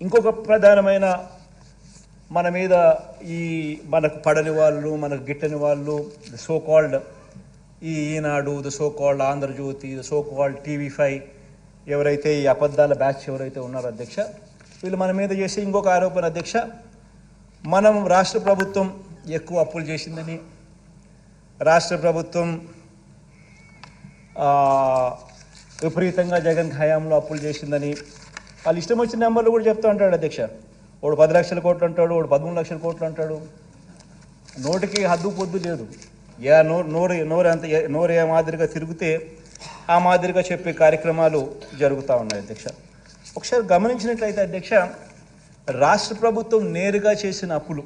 ఇంకొక ప్రధానమైన మన మీద ఈ మనకు పడని వాళ్ళు మనకు గిట్టని వాళ్ళు సో కాల్డ్ ఈ Eenadu the so called Andhrajyothy the so called TV five ఎవరైతే ఈ అబద్ధాల బ్యాచ్ ఎవరైతే ఉన్నారో అధ్యక్ష వీళ్ళు మన మీద చేసే ఇంకొక ఆరోపణ అధ్యక్ష మనం రాష్ట్ర ప్రభుత్వం ఎక్కువ అప్పులు చేసిందని రాష్ట్ర ప్రభుత్వం విపరీతంగా జగన్ హయాంలో అప్పులు చేసిందని వాళ్ళు ఇష్టం వచ్చిన నెంబర్లు కూడా చెప్తూ ఉంటాడు అధ్యక్ష. వాడు పది లక్షల కోట్లు అంటాడు వాడు పదమూడు లక్షల కోట్లు అంటాడు. నోటికి హద్దు పొద్దు లేదు. ఏ నో నోరు నోరు అంత నోరు ఏ మాదిరిగా తిరిగితే ఆ మాదిరిగా చెప్పే కార్యక్రమాలు జరుగుతూ ఉన్నాయి అధ్యక్ష. ఒకసారి గమనించినట్లయితే అధ్యక్ష రాష్ట్ర ప్రభుత్వం నేరుగా చేసిన అప్పులు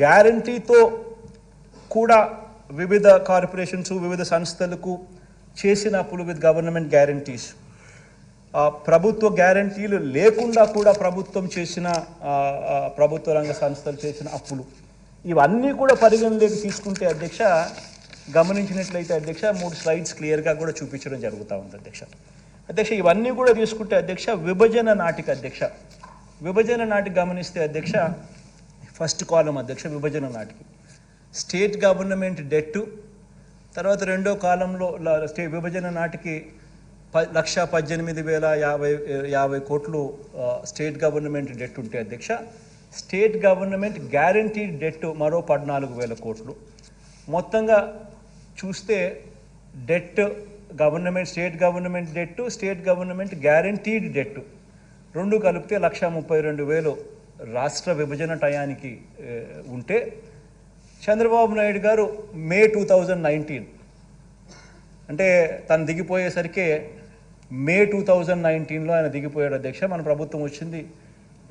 గ్యారంటీతో కూడా వివిధ కార్పొరేషన్స్ వివిధ సంస్థలకు చేసిన అప్పులు విత్ గవర్నమెంట్ గ్యారంటీస్. ప్రభుత్వ గ్యారంటీలు లేకుండా కూడా ప్రభుత్వం చేసిన ప్రభుత్వ రంగ సంస్థలు చేసిన అప్పులు. ఇవన్నీ కూడా పరిగణలోకి తీసుకుంటే అధ్యక్ష గమనించినట్లయితే అధ్యక్ష మూడు స్లైడ్స్ క్లియర్గా కూడా చూపించడం జరుగుతూ ఉంది అధ్యక్ష. అధ్యక్ష ఇవన్నీ కూడా తీసుకుంటే అధ్యక్ష విభజన నాటికి అధ్యక్ష. విభజన నాటికి గమనిస్తే అధ్యక్ష ఫస్ట్ కాలం అధ్యక్ష విభజన నాటికి. స్టేట్ గవర్నమెంట్ డెట్టు తర్వాత రెండో కాలంలో స్టే విభజన నాటికి లక్ష పద్దెనిమిది వేల యాభై యాభై కోట్లు స్టేట్ గవర్నమెంట్ డెట్ ఉంటే అధ్యక్ష స్టేట్ గవర్నమెంట్ గ్యారంటీడ్ డెట్ మరో పద్నాలుగు వేల కోట్లు. మొత్తంగా చూస్తే debt government state government debt state government guaranteed debt. రెండు కలిపితే లక్ష ముప్పై రెండు వేలు రాష్ట్ర విభజన టయానికి ఉంటే చంద్రబాబు నాయుడు గారు మే టూ థౌజండ్ నైన్టీన్. అంటే తను దిగిపోయేసరికి మే టూ థౌజండ్ నైన్టీన్లో ఆయన దిగిపోయాడు అధ్యక్ష. మన ప్రభుత్వం వచ్చింది.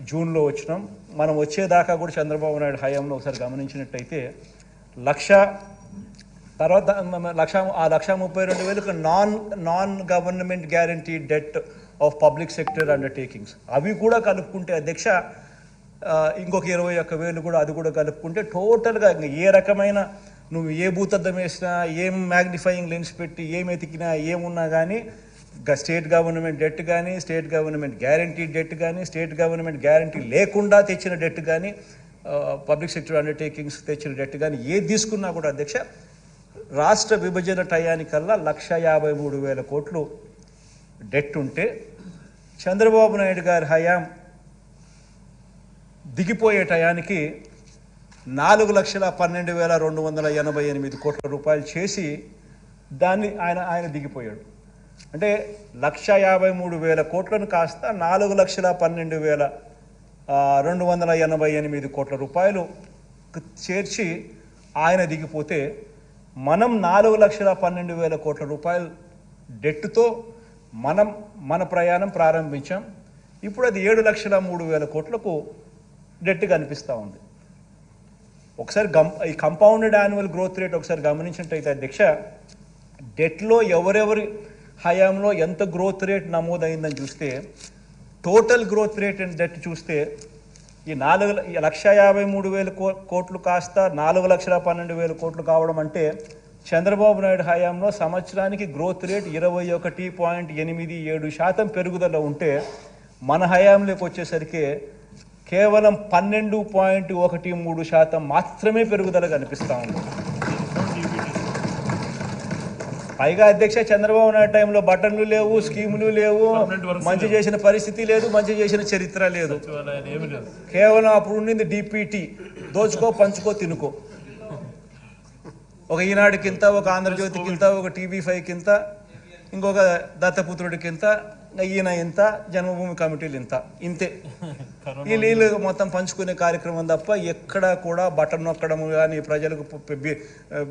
జూన్లో వచ్చినాం. మనం వచ్చేదాకా కూడా చంద్రబాబు నాయుడు హయాంలో ఒకసారి గమనించినట్టయితే లక్ష తర్వాత లక్ష ఆ లక్ష ముప్పై రెండు వేలకు non non government guarantee debt of public sector undertakings అవి కూడా కలుపుకుంటే అధ్యక్ష ఇంకొక ఇరవై ఒక్క వేలు కూడా అది కూడా కలుపుకుంటే టోటల్గా ఏ రకమైన నువ్వు ఏ భూతద్దం వేసినా ఏం మ్యాగ్నిఫైయింగ్ లెన్స్ పెట్టి ఏం ఎతికినా ఏమున్నా కానీ స్టేట్ గవర్నమెంట్ డెట్ కానీ స్టేట్ గవర్నమెంట్ గ్యారంటీ డెట్ కానీ స్టేట్ గవర్నమెంట్ గ్యారంటీ లేకుండా తెచ్చిన డెట్ కానీ పబ్లిక్ సెక్టర్ అండర్టేకింగ్స్ తెచ్చిన డెట్ కానీ ఏది తీసుకున్నా కూడా అధ్యక్ష రాష్ట్ర విభజన టయానికల్లా లక్ష యాభై మూడు వేల కోట్లు డెట్ ఉంటే చంద్రబాబు నాయుడు గారి హయాం దిగిపోయే టయానికి నాలుగు లక్షల పన్నెండు వేల రెండు వందల ఎనభై ఎనిమిది కోట్ల రూపాయలు చేసి దాన్ని ఆయన ఆయన దిగిపోయాడు. అంటే లక్ష యాభై మూడు వేల కోట్లను కాస్త నాలుగు లక్షల పన్నెండు వేల రెండు వందల ఎనభై ఎనిమిది కోట్ల రూపాయలు చేర్చి ఆయన దిగిపోతే మనం నాలుగు లక్షల పన్నెండు వేల కోట్ల రూపాయలు డెట్తో మనం మన ప్రయాణం ప్రారంభించాం. ఇప్పుడు అది ఏడు లక్షల మూడు వేల కోట్లకు డెట్ కనిపిస్తూ ఉంది. ఒకసారి గం ఈ కంపౌండెడ్ యాన్యువల్ గ్రోత్ రేట్ ఒకసారి గమనించినట్టయితే అధ్యక్ష డెట్లో ఎవరెవరి హయాంలో ఎంత గ్రోత్ రేట్ నమోదైందని చూస్తే total growth rate and debt చూస్తే ఈ నాలుగు లక్ష యాభై మూడు వేల కో కోట్లు కాస్త నాలుగు లక్షల పన్నెండు వేల కోట్లు కావడం అంటే చంద్రబాబు నాయుడు హయాంలో సంవత్సరానికి గ్రోత్ రేట్ ఇరవై ఒకటి పాయింట్ ఎనిమిది ఏడు శాతం పెరుగుదల ఉంటే మన హయాంలోకి వచ్చేసరికి కేవలం పన్నెండు పాయింట్ ఒకటి మూడు శాతం మాత్రమే పెరుగుదల కనిపిస్తూ ఉంది. పైగా అధ్యక్ష చంద్రబాబు నాయుడు టైంలో బటన్లు లేవు స్కీములు లేవు. మంచి చేసిన పరిస్థితి లేదు మంచి చేసిన చరిత్ర లేదు. కేవలం అప్పుడు ఉండింది డిపిటి. దోచుకో పంచుకో తినుకో. ఒక ఈనాడుకింత ఒక ఆంధ్రజ్యోతికింత ఒక టీవీ ఫైవ్కింత ఇంకొక దత్తపుత్రుడికింత ఈయన ఇంత జన్మభూమి కమిటీలు ఇంత. ఇంతే. ఈ నీళ్ళు మొత్తం పంచుకునే కార్యక్రమం తప్ప ఎక్కడా కూడా బటన్ నొక్కడం కానీ ప్రజలకు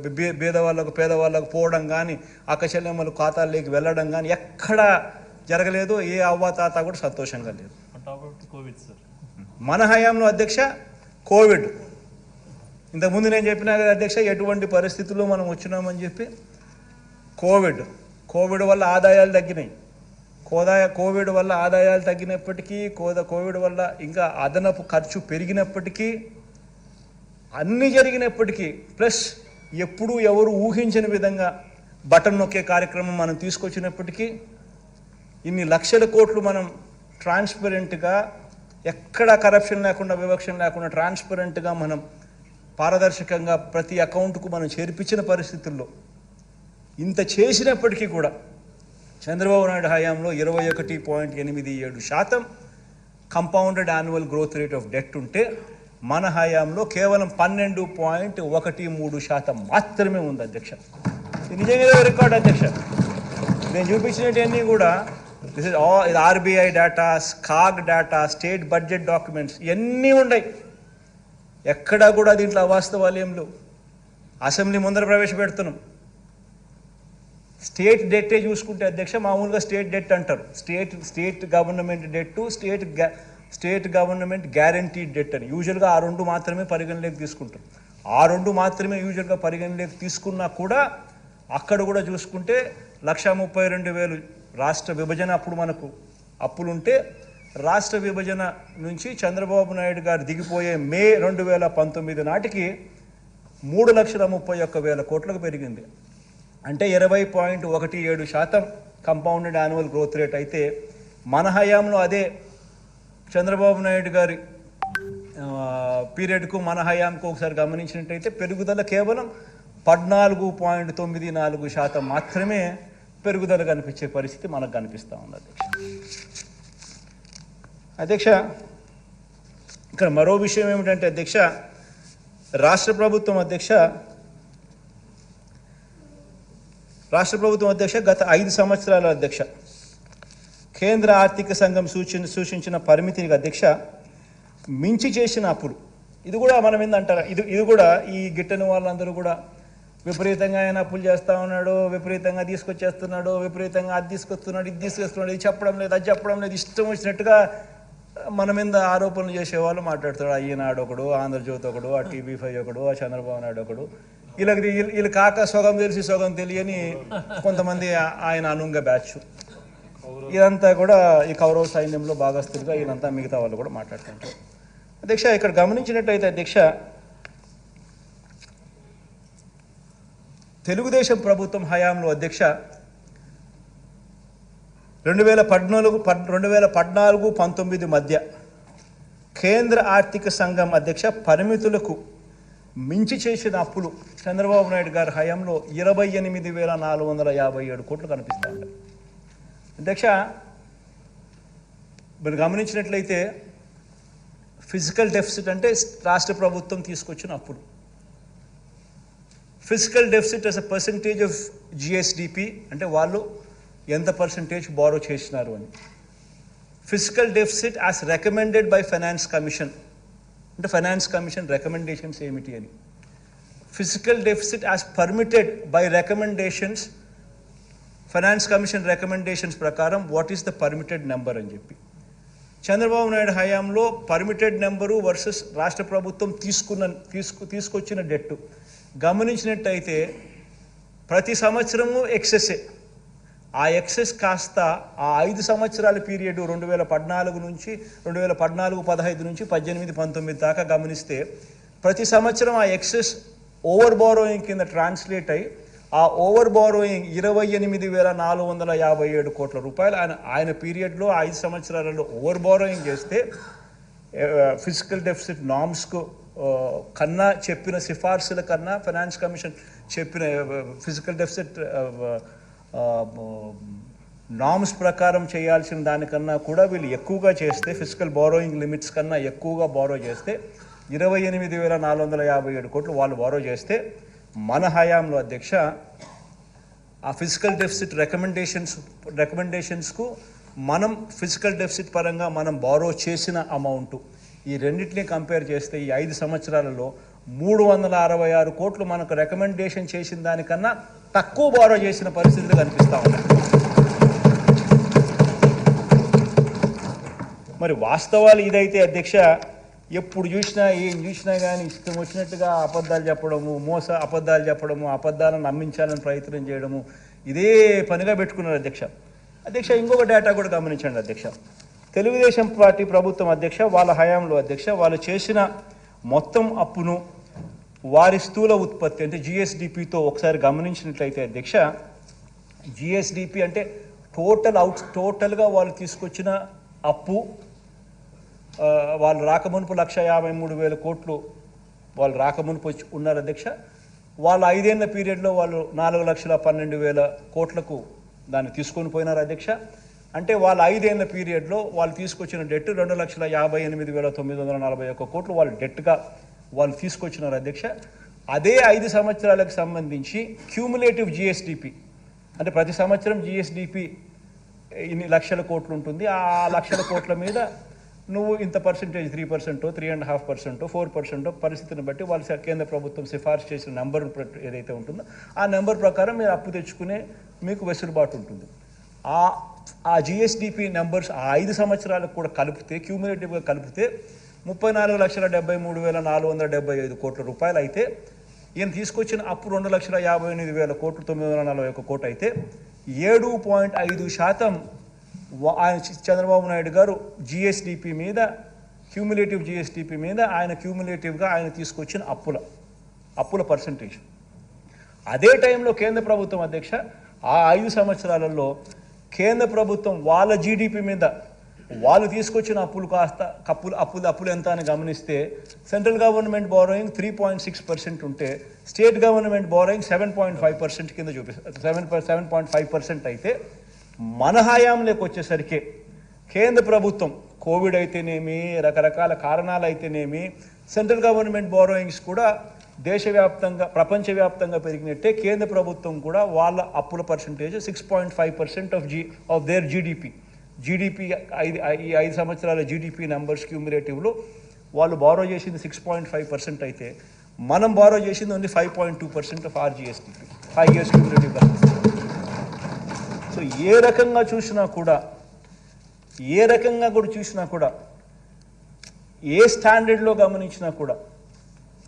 బే- పేదవాళ్ళకు పేదవాళ్ళకు పోవడం కానీ అక్కచెల్లెమ్మలు ఖాతాల్లోకి వెళ్ళడం కానీ ఎక్కడా జరగలేదు. ఏ అవ్వ తాత కూడా సంతోషంగా లేదు. మన హయాంలో అధ్యక్ష కోవిడ్. ఇంతకుముందు నేను చెప్పినా కదా అధ్యక్ష ఎటువంటి పరిస్థితుల్లో మనం వచ్చినామని చెప్పి కోవిడ్. కోవిడ్ వల్ల ఆదాయాలు తగ్గినాయి. కోదాయ కోవిడ్ వల్ల ఆదాయాలు తగ్గినప్పటికీ కోద కోవిడ్ వల్ల ఇంకా అదనపు ఖర్చు పెరిగినప్పటికీ అన్నీ జరిగినప్పటికీ ప్లస్ ఎప్పుడూ ఎవరు ఊహించని విధంగా బటన్ నొక్కే కార్యక్రమం మనం తీసుకొచ్చినప్పటికీ ఇన్ని లక్షల కోట్లు మనం ట్రాన్స్పరెంట్గా ఎక్కడ కరప్షన్ లేకుండా వివక్షం లేకుండా ట్రాన్స్పరెంట్గా మనం పారదర్శకంగా ప్రతి అకౌంట్కు మనం చేర్పించిన పరిస్థితుల్లో ఇంత చేసినప్పటికీ కూడా చంద్రబాబు నాయుడు హయాంలో ఇరవై ఒకటి పాయింట్ ఎనిమిది ఏడు శాతం compounded annual growth rate of debt ఉంటే మన హయాంలో కేవలం పన్నెండు పాయింట్ ఒకటి మూడు శాతం మాత్రమే ఉంది అధ్యక్ష. నిజంగా రికార్డ్ అధ్యక్ష. నేను చూపించినవన్నీ కూడా దిస్ ఇస్ ఆల్ ఇది RBI data CAG data state budget documents ఇవన్నీ ఉన్నాయి ఎక్కడా కూడా దీంట్లో అవాస్తవాలు ఏం లేవు. అసెంబ్లీ ముందర ప్రవేశపెడుతున్నాం. స్టేట్ డెట్టే చూసుకుంటే అధ్యక్ష మామూలుగా స్టేట్ డెట్ అంటారు. State state government debt state state government guaranteed debt అని. యూజువల్గా ఆ రెండు మాత్రమే పరిగణలోకి తీసుకుంటారు ఆ రెండు మాత్రమే యూజువల్గా పరిగణలోకి తీసుకున్నా కూడా అక్కడ కూడా చూసుకుంటే లక్ష ముప్పై రెండు వేలు రాష్ట్ర విభజన అప్పుడు మనకు అప్పులుంటే రాష్ట్ర విభజన నుంచి చంద్రబాబు నాయుడు గారు దిగిపోయే మే రెండు వేల పంతొమ్మిది నాటికి మూడు లక్షల ముప్పై ఒక్క వేల కోట్లకు పెరిగింది. అంటే ఇరవై పాయింట్ ఒకటి ఏడు శాతం కంపౌండెడ్ యాన్యువల్ గ్రోత్ రేట్ అయితే మన హయాంలో అదే చంద్రబాబు నాయుడు గారి పీరియడ్కు మన హయాంకు ఒకసారి గమనించినట్టయితే పెరుగుదల కేవలం పద్నాలుగు పాయింట్ తొమ్మిది నాలుగు శాతం మాత్రమే పెరుగుదల కనిపించే పరిస్థితి మనకు కనిపిస్తూ ఉంది అధ్యక్ష. అధ్యక్ష ఇక్కడ మరో విషయం ఏమిటంటే అధ్యక్ష రాష్ట్ర ప్రభుత్వం అధ్యక్ష రాష్ట్ర ప్రభుత్వం అధ్యక్ష గత ఐదు సంవత్సరాల అధ్యక్ష. కేంద్ర ఆర్థిక సంఘం సూచన సూచించిన పరిమితిని అధ్యక్ష మించి చేసిన అప్పులు. ఇది కూడా మనం ఏందంటారా? ఇది ఇది కూడా ఈ గిట్టని వాళ్ళందరూ కూడా విపరీతంగా ఆయన అప్పులు చేస్తా ఉన్నాడు విపరీతంగా తీసుకొచ్చేస్తున్నాడు విపరీతంగా అది తీసుకొస్తున్నాడు ఇది తీసుకొస్తున్నాడు ఇది చెప్పడం లేదు అది చెప్పడం లేదు ఇష్టం వచ్చినట్టుగా మన మీద ఆరోపణలు చేసేవాళ్ళు మాట్లాడుతాడు ఈనాడు ఒకడు ఆంధ్రజ్యోతి ఒకడు ఆ టీవీ ఫైవ్ ఒకడు ఆ చంద్రబాబు నాయుడు ఒకడు. వీళ్ళకి వీళ్ళు కాక సగం తెలిసి సగం తెలియని కొంతమంది ఆయన అనుంగ బ్యాచ్. ఇదంతా కూడా ఈ కౌరవ సైన్యంలో భాగస్థులుగా ఈయనంతా మిగతా వాళ్ళు కూడా మాట్లాడుతుంటారు. అధ్యక్ష ఇక్కడ గమనించినట్టయితే అధ్యక్ష తెలుగుదేశం ప్రభుత్వం హయాంలో అధ్యక్ష రెండు వేల పద్నాలుగు పద్ రెండు వేల పద్నాలుగు పంతొమ్మిది మధ్య కేంద్ర ఆర్థిక సంఘం అధ్యక్ష పరిమితులకు మించి చేసిన అప్పులు చంద్రబాబు నాయుడు గారి హయాంలో ఇరవై ఎనిమిది వేల నాలుగు వందల యాభై ఏడు కోట్లు కనిపిస్తూ ఉంటాయి అధ్యక్ష మీరు గమనించినట్లయితే ఫిజికల్ డెఫిసిట్ అంటే రాష్ట్ర ప్రభుత్వం తీసుకొచ్చిన అప్పులు. Physical deficit as a percentage of GSDP అంటే వాళ్ళు ఎంత పర్సంటేజ్ బారో చేసినారు అని. Physical deficit as recommended by finance commission అంటే ఫైనాన్స్ కమిషన్ రికమెండేషన్స్ ఏమిటి అని. Physical deficit as permitted by recommendations finance commission recommendations ప్రకారం what is the permitted number అని చెప్పి. చంద్రబాబు నాయుడు హయాంలో పర్మిటెడ్ నెంబరు వర్సెస్ రాష్ట్ర ప్రభుత్వం తీసుకున్న తీసుకు తీసుకొచ్చిన డెట్టు గమనించినట్టయితే ప్రతి సంవత్సరము ఎక్సెస్సే ఆ ఎక్సెస్ కాస్త ఆ ఐదు సంవత్సరాల పీరియడ్ రెండు వేల పద్నాలుగు నుంచి రెండు వేల పద్నాలుగు పదహైదు నుంచి పద్దెనిమిది పంతొమ్మిది దాకా గమనిస్తే ప్రతి సంవత్సరం ఆ ఎక్సెస్ ఓవర్ బారోయింగ్ కింద ట్రాన్స్లేట్ అయ్యి ఆ ఓవర్ బారోయింగ్ ఇరవై ఎనిమిది వేల నాలుగు వందల యాభై ఏడు కోట్ల రూపాయలు ఆయన ఆయన పీరియడ్లో ఐదు సంవత్సరాలలో ఓవర్ బారోయింగ్ చేస్తే ఫిజికల్ డెఫిసిట్ నామ్స్కు కన్నా చెప్పిన సిఫార్సుల కన్నా ఫైనాన్స్ కమిషన్ చెప్పిన ఫిజికల్ డెఫిసిట్ నామ్స్ ప్రకారం చేయాల్సిన దానికన్నా కూడా వీళ్ళు ఎక్కువగా చేస్తే ఫిజికల్ బారోయింగ్ లిమిట్స్ కన్నా ఎక్కువగా బారో చేస్తే ఇరవై ఎనిమిది వేల నాలుగు వందల యాభై ఏడు కోట్లు వాళ్ళు బారో చేస్తే మన హయాంలో అధ్యక్ష ఆ ఫిజికల్ డెఫిసిట్ రికమెండేషన్స్ రికమెండేషన్స్కు మనం ఫిజికల్ డెఫిసిట్ పరంగా మనం బారో చేసిన అమౌంట్ ఈ రెండింటిని కంపేర్ చేస్తే ఈ ఐదు సంవత్సరాలలో మూడు వందల అరవై ఆరు కోట్లు మనకు రికమెండేషన్ చేసిన దానికన్నా తక్కువ బారో చేసిన పరిస్థితులు కనిపిస్తూ ఉన్నాయి. మరి వాస్తవాలు ఇదైతే అధ్యక్ష ఎప్పుడు చూసినా ఏం చూసినా కానీ ఇష్టం వచ్చినట్టుగా అబద్ధాలు చెప్పడము మోస అబద్ధాలు చెప్పడము అబద్ధాలను నమ్మించాలని ప్రయత్నం చేయడము ఇదే పనిగా పెట్టుకున్నారు అధ్యక్ష. అధ్యక్ష ఇంకొక డేటా కూడా గమనించండి అధ్యక్ష. తెలుగుదేశం పార్టీ ప్రభుత్వం అధ్యక్ష వాళ్ళ హయాంలో అధ్యక్ష వాళ్ళు చేసిన మొత్తం అప్పును వారి స్థూల ఉత్పత్తి అంటే జిఎస్డిపితో ఒకసారి గమనించినట్లయితే అధ్యక్ష జిఎస్డిపి అంటే టోటల్ అవుట్ టోటల్గా వాళ్ళు తీసుకొచ్చిన అప్పు వాళ్ళు రాకమునుపు లక్ష యాభై మూడు వేల కోట్లు వాళ్ళు రాకమునుపు వచ్చి ఉన్నారు అధ్యక్ష వాళ్ళు ఐదేళ్ళ పీరియడ్లో వాళ్ళు నాలుగు లక్షల పన్నెండు వేల కోట్లకు దాన్ని తీసుకొని పోయినారు అధ్యక్ష అంటే వాళ్ళ ఐదేళ్ళ పీరియడ్లో వాళ్ళు తీసుకొచ్చిన డెట్ రెండు లక్షల యాభై ఎనిమిది వేల తొమ్మిది వందల నలభై ఒక్క కోట్లు వాళ్ళు డెట్గా వాళ్ళు తీసుకొచ్చినారు అధ్యక్ష. అదే ఐదు సంవత్సరాలకు సంబంధించి క్యూములేటివ్ జిఎస్డిపి అంటే ప్రతి సంవత్సరం జిఎస్డిపి ఇన్ని లక్షల కోట్లు ఉంటుంది. ఆ లక్షల కోట్ల మీద నువ్వు ఇంత పర్సెంటేజ్ త్రీ పర్సెంటో త్రీ అండ్ హాఫ్ పర్సెంటో ఫోర్ పర్సెంటో పరిస్థితిని బట్టి వాళ్ళు కేంద్ర ప్రభుత్వం సిఫార్సు చేసిన నెంబర్ ఏదైతే ఉంటుందో ఆ నెంబర్ ప్రకారం మీరు అప్పు తెచ్చుకునే మీకు వెసులుబాటు ఉంటుంది. ఆ ఆ జిఎస్డిపి నెంబర్స్ ఆ ఐదు సంవత్సరాలకు కూడా కలిపితే క్యూములేటివ్గా కలిపితే ముప్పై నాలుగు లక్షల డెబ్బై మూడు వేల నాలుగు వందల డెబ్బై ఐదు కోట్ల రూపాయలు అయితే ఈయన తీసుకొచ్చిన అప్పు రెండు లక్షల యాభై ఎనిమిది వేల కోట్లు తొమ్మిది వందల నలభై ఒక కోట్లు అయితే ఏడు పాయింట్ ఐదు శాతం ఆయన చంద్రబాబు నాయుడు గారు జిఎస్డిపి మీద క్యూములేటివ్ జిఎస్డిపి మీద ఆయన క్యూములేటివ్గా ఆయన తీసుకొచ్చిన అప్పుల అప్పుల పర్సంటేజ్. అదే టైంలో కేంద్ర ప్రభుత్వం అధ్యక్ష ఆ ఐదు సంవత్సరాలలో కేంద్ర ప్రభుత్వం వాళ్ళ జీడిపి మీద వాళ్ళు తీసుకొచ్చిన అప్పులు కాస్త కప్పులు అప్పులు అప్పులు ఎంత అని గమనిస్తే central government borrowing three point six percent ఉంటే state government borrowing seven point five percent కింద చూపిస్తారు seven seven point five percent అయితే మన హయాంలోకి వచ్చేసరికి కేంద్ర ప్రభుత్వం కోవిడ్ అయితేనేమి రకరకాల కారణాలు అయితేనేమి సెంట్రల్ గవర్నమెంట్ బారోయింగ్స్ కూడా దేశవ్యాప్తంగా ప్రపంచవ్యాప్తంగా పెరిగినట్టే కేంద్ర ప్రభుత్వం కూడా వాళ్ళ అప్పుల percentage six point five percent of G of their GDP GDP ఐదు ఈ ఐదు సంవత్సరాల జీడిపి నెంబర్స్ క్యూములేటివ్లో వాళ్ళు బారో చేసింది సిక్స్ పాయింట్ ఫైవ్ పర్సెంట్ అయితే మనం బారో చేసింది only five point two percent of our GSDP five years క్యూములేటివ్గా so ఏ రకంగా చూసినా కూడా ఏ రకంగా కూడా చూసినా కూడా ఏ స్టాండర్డ్లో గమనించినా కూడా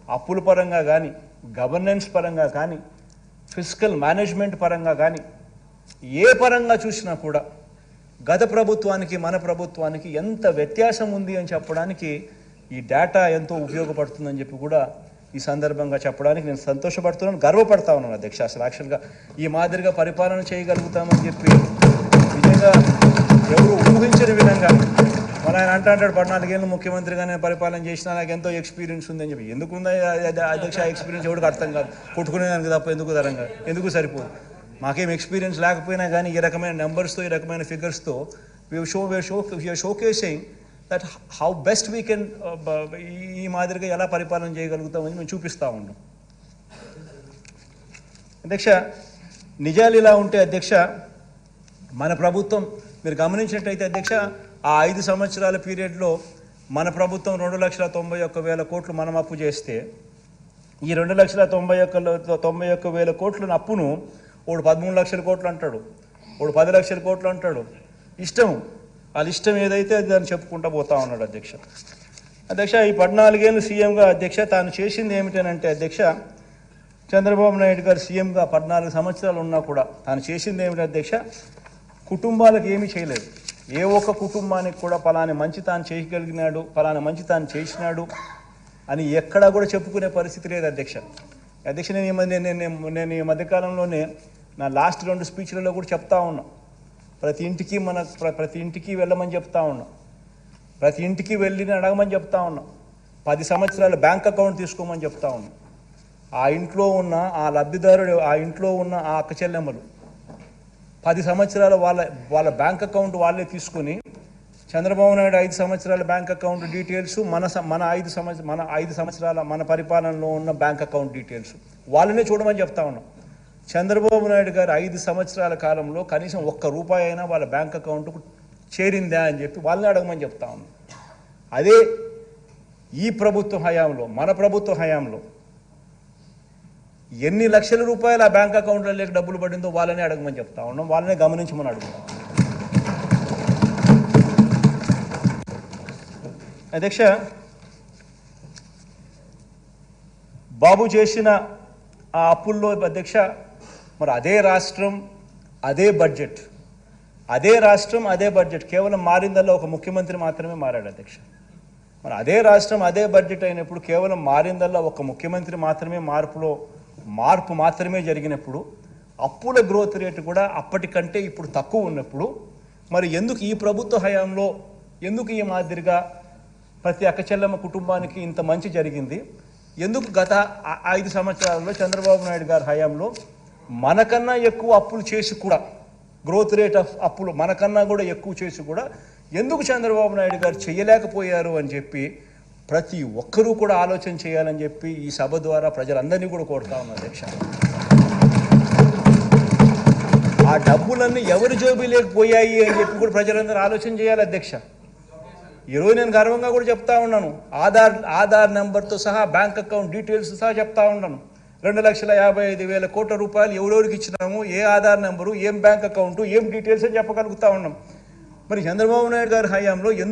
అప్పుల పరంగా కానీ గవర్నెన్స్ పరంగా కానీ ఫిజికల్ మేనేజ్మెంట్ పరంగా కానీ ఏ పరంగా చూసినా కూడా గత ప్రభుత్వానికి మన ప్రభుత్వానికి ఎంత వ్యత్యాసం ఉంది అని చెప్పడానికి ఈ డేటా ఎంతో ఉపయోగపడుతుందని చెప్పి కూడా ఈ సందర్భంగా చెప్పడానికి నేను సంతోషపడుతున్నాను గర్వపడతా ఉన్నాను అధ్యక్ష. అసలు యాక్చువల్గా ఈ మాదిరిగా పరిపాలన చేయగలుగుతామని చెప్పి నిజంగా ఎవరు ఊహించని విధంగా మన ఆయన అంటా అంటాడు పద్నాలుగేళ్ళు ముఖ్యమంత్రిగా నేను పరిపాలన చేసిన నాకు ఎంతో ఎక్స్పీరియన్స్ ఉందని చెప్పి. ఎందుకు ఉందా అధ్యక్ష ఎక్స్పీరియన్స్ ఎవరికి అర్థం కాదు. కొట్టుకునేదానికి తప్ప ఎందుకు తరంగా? ఎందుకు సరిపోదు? మాకేం ఎక్స్పీరియన్స్ లేకపోయినా కానీ ఈ రకమైన నెంబర్స్తో ఈ రకమైన ఫిగర్స్తో show show showcasing that how best we can ఈ మాదిరిగా ఎలా పరిపాలన చేయగలుగుతామని మేము చూపిస్తూ ఉన్నాం. అధ్యక్ష నిజాలు ఇలా ఉంటే అధ్యక్ష మన ప్రభుత్వం మీరు గమనించినట్టయితే అధ్యక్ష ఆ ఐదు సంవత్సరాల పీరియడ్లో మన ప్రభుత్వం రెండు లక్షల తొంభై ఒక్క వేల కోట్లు మనం అప్పు చేస్తే ఈ రెండు లక్షల తొంభై ఒక్క తొంభై ఒక్క వేల కోట్ల అప్పును వాడు పదమూడు లక్షల కోట్లు అంటాడు. వాడు పది లక్షల కోట్లు అంటాడు. ఇష్టం. వాళ్ళ ఇష్టం ఏదైతే అది దాన్ని చెప్పుకుంటా పోతా ఉన్నాడు అధ్యక్ష. అధ్యక్ష ఈ పద్నాలుగేళ్ళు సీఎంగా అధ్యక్ష తాను చేసింది ఏమిటనంటే అధ్యక్ష చంద్రబాబు నాయుడు గారు సీఎంగా పద్నాలుగు సంవత్సరాలు ఉన్నా కూడా తాను చేసింది ఏమిటి అధ్యక్ష? కుటుంబాలకు ఏమీ చేయలేదు. ఏ ఒక్క కుటుంబానికి కూడా పలాని మంచి తాను చేయగలిగినాడు పలానా మంచి తాను చేసినాడు అని ఎక్కడా కూడా చెప్పుకునే పరిస్థితి లేదు అధ్యక్ష. అధ్యక్ష నేను ఈ మధ్య నేను- నేను ఈ మధ్యకాలంలోనే నా లాస్ట్ రెండు స్పీచ్లలో కూడా చెప్తా ఉన్నా. ప్రతి ఇంటికి మన ప్ర- ప్రతి ఇంటికి వెళ్ళమని చెప్తా ఉన్నా. ప్రతి ఇంటికి వెళ్ళి అడగమని చెప్తా ఉన్నా. పది సంవత్సరాల బ్యాంక్ అకౌంట్ తీసుకోమని చెప్తా ఉన్నా. ఆ ఇంట్లో ఉన్న ఆ లబ్ధిదారుడు ఆ ఇంట్లో ఉన్న ఆ అక్క చెల్లెమ్మలు పది సంవత్సరాలు వాళ్ళ వాళ్ళ బ్యాంక్ అకౌంట్ వాళ్ళే తీసుకొని చంద్రబాబు నాయుడు ఐదు సంవత్సరాల బ్యాంక్ అకౌంట్ డీటెయిల్స్ మన మన ఐదు సంవత్సర మన ఐదు సంవత్సరాల మన పరిపాలనలో ఉన్న బ్యాంక్ అకౌంట్ డీటెయిల్స్ వాళ్ళనే చూడమని చెప్తా ఉన్నాం. చంద్రబాబు నాయుడు గారు ఐదు సంవత్సరాల కాలంలో కనీసం ఒక్క రూపాయి అయినా వాళ్ళ బ్యాంక్ అకౌంట్కు చేరిందా అని చెప్పి వాళ్ళని అడగమని చెప్తా ఉన్నాం. అదే ఈ ప్రభుత్వ హయాంలో మన ప్రభుత్వ హయాంలో ఎన్ని లక్షల రూపాయలు ఆ బ్యాంక్ అకౌంట్లో లేక డబ్బులు పడిందో వాళ్ళనే అడగమని చెప్తా ఉన్నాం. వాళ్ళనే గమనించమని అడుగుతాం అధ్యక్ష బాబు చేసిన ఆ అప్పుల్లో అధ్యక్ష మరి అదే రాష్ట్రం అదే బడ్జెట్. అదే రాష్ట్రం అదే బడ్జెట్. కేవలం మారిందల్లో ఒక ముఖ్యమంత్రి మాత్రమే మారాడు అధ్యక్ష. మరి అదే రాష్ట్రం అదే బడ్జెట్ అయినప్పుడు కేవలం మారిందల్లా ఒక ముఖ్యమంత్రి మాత్రమే మార్పులో మార్పు మాత్రమే జరిగినప్పుడు అప్పుల గ్రోత్ రేటు కూడా అప్పటికంటే ఇప్పుడు తక్కువ ఉన్నప్పుడు మరి ఎందుకు ఈ ప్రభుత్వ హయాంలో ఎందుకు ఈ మాదిరిగా ప్రతి అక్కచెల్లమ్మ కుటుంబానికి ఇంత మంచి జరిగింది? ఎందుకు గత ఐదు సంవత్సరాల్లో చంద్రబాబు నాయుడు గారి హయాంలో మనకన్నా ఎక్కువ అప్పులు చేసి కూడా గ్రోత్ రేట్ ఆఫ్ అప్పులు మనకన్నా కూడా ఎక్కువ చేసి కూడా ఎందుకు చంద్రబాబు నాయుడు గారు చేయలేకపోయారు అని చెప్పి ప్రతి ఒక్కరూ కూడా ఆలోచన చేయాలని చెప్పి ఈ సభ ద్వారా ప్రజలందరినీ కూడా కోరుతా ఉన్నారు అధ్యక్ష ఆ డబ్బులన్నీ ఎవరి జోబీలోకి లేకపోయాయి అని చెప్పి కూడా ప్రజలందరూ ఆలోచన చేయాలి అధ్యక్ష ఈరోజు నేను గర్వంగా కూడా చెప్తా ఉన్నాను. ఆధార్ ఆధార్ నెంబర్తో సహా బ్యాంక్ అకౌంట్ డీటెయిల్స్ సహా చెప్తా ఉన్నాను. రెండు లక్షల యాభై ఐదు వేల కోట్ల రూపాయలు ఎవరెవరికి ఇచ్చినాము ఏ ఆధార్ నెంబరు ఏం బ్యాంక్ అకౌంట్ ఏం డీటెయిల్స్ అని చెప్పగలుగుతా ఉన్నాం. మరి చంద్రబాబు నాయుడు గారి హయాంలో ఎందుకు